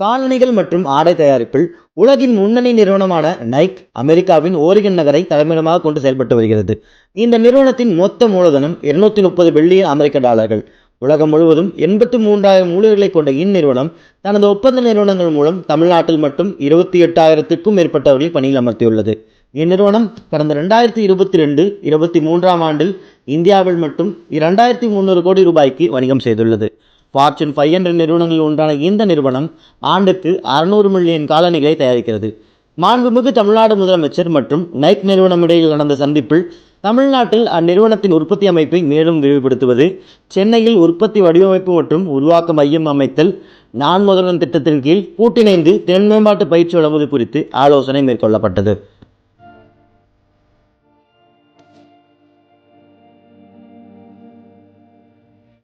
காலணிகள் மற்றும் ஆடை தயாரிப்பில் உலகின் முன்னணி நிறுவனமான நைக் அமெரிக்காவின் ஓரிகன் நகரை தலைமையிடமாக கொண்டு செயல்பட்டு வருகிறது. இந்த நிறுவனத்தின் மொத்த மூலதனம் இருநூத்தி முப்பது பில்லியன் அமெரிக்க டாலர்கள். உலகம் முழுவதும் எண்பத்து மூன்றாயிரம் ஊழியர்களை கொண்ட இந்நிறுவனம் தனது ஒப்பந்த நிறுவனங்கள் மூலம் தமிழ்நாட்டில் மட்டும் இருபத்தி எட்டாயிரத்திற்கும் மேற்பட்டவர்களை பணியில் அமர்த்தியுள்ளது. இந்நிறுவனம் கடந்த ரெண்டாயிரத்தி இருபத்தி ரெண்டு இருபத்தி மூன்றாம் ஆண்டில் இந்தியாவில் மட்டும் இரண்டாயிரத்தி முந்நூறு கோடி ரூபாய்க்கு வணிகம் செய்துள்ளது. ஃபார்ச்சூன் ஃபைவ் ஹண்ட்ரட் நிறுவனங்களில் ஒன்றான இந்த நிறுவனம் ஆண்டுக்கு அறுநூறு மில்லியன் காலணிகளை தயாரிக்கிறது. மாண்புமிகு தமிழ்நாடு முதலமைச்சர் மற்றும் நைக் நிறுவனம் இடையில் நடந்த சந்திப்பில் தமிழ்நாட்டில் அந்நிறுவனத்தின் உற்பத்தி அமைப்பை மேலும் விரிவுபடுத்துவது சென்னையில் உற்பத்தி வடிவமைப்பு மற்றும் உருவாக்க மையம் அமைத்தல் நான் முதல்வன் திட்டத்தின் கீழ் கூட்டிணைந்து திறன் மேம்பாட்டு பயிற்சி வழங்குவது குறித்து ஆலோசனை மேற்கொள்ளப்பட்டது.